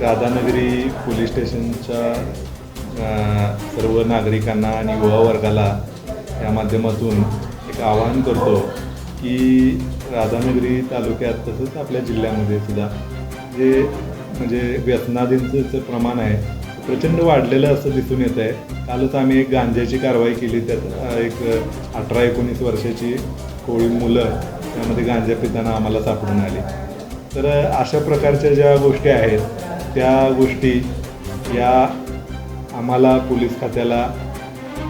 Radhanagari police स्टेशनच्या सर्व नागरिकांना आणि युवा वर्गाला या माध्यमातून एक आवाहन करतो की राधानगरी तालुक्यात तसंच आपल्या जिल्ह्यामध्ये सुद्धा जे म्हणजे व्यसनाधींचं प्रमाण आहे प्रचंड वाढलेलं असं दिसून येत आहे. कालच आम्ही एक गांज्याची कारवाई केली त्यात एक अठरा एकोणीस वर्षाची कोळी मुलं त्यामध्ये गांजा पिताना आम्हाला सापडून आली. तर अशा प्रकारच्या ज्या गोष्टी आहेत त्या गोष्टी या आम्हाला पोलीस खात्याला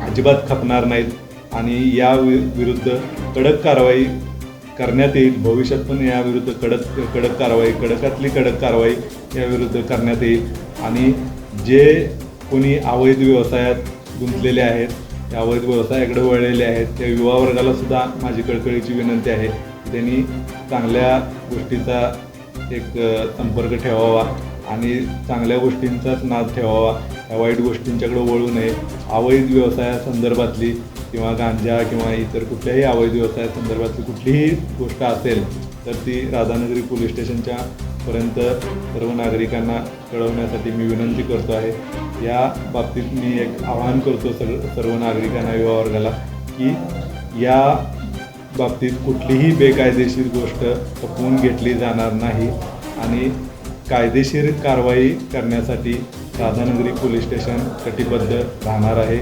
अजिबात खपणार नाहीत आणि या वि विरुद्ध कडक कारवाई करण्यात येईल. भविष्यात पण याविरुद्ध कडक कडक कारवाई कडकातली कडक कारवाई याविरुद्ध करण्यात येईल. आणि जे कोणी अवैध व्यवसायात गुंतलेले आहेत त्या अवैध व्यवसायाकडे वळलेले आहेत त्या युवा वर्गाला सुद्धा माझी कळकळीची विनंती आहे. त्यांनी चांगल्या गोष्टीचा एक संपर्क ठेवावा. आणि चांगल्या गोष्टींचाच नाद ठेवावा. या वाईट गोष्टींच्याकडे वळू नये. अवैध व्यवसायासंदर्भातली किंवा गांजा किंवा इतर कुठल्याही अवैध व्यवसायासंदर्भातली कुठलीही गोष्ट असेल तर ती राधानगरी पोलीस स्टेशनच्या पर्यंत सर्व नागरिकांना कळवण्यासाठी मी विनंती करतो आहे. या बाबतीत मी एक आवाहन करतो सर्व सर्व नागरिकांना युवा वर्गाला की या बाबतीत कुठलीही बेकायदेशीर गोष्ट खपवून घेतली जाणार नाही. आणि कायदेशीर कारवाई करण्यासाठी राधानगरी पोलीस स्टेशन कटिबद्ध राहणार आहे.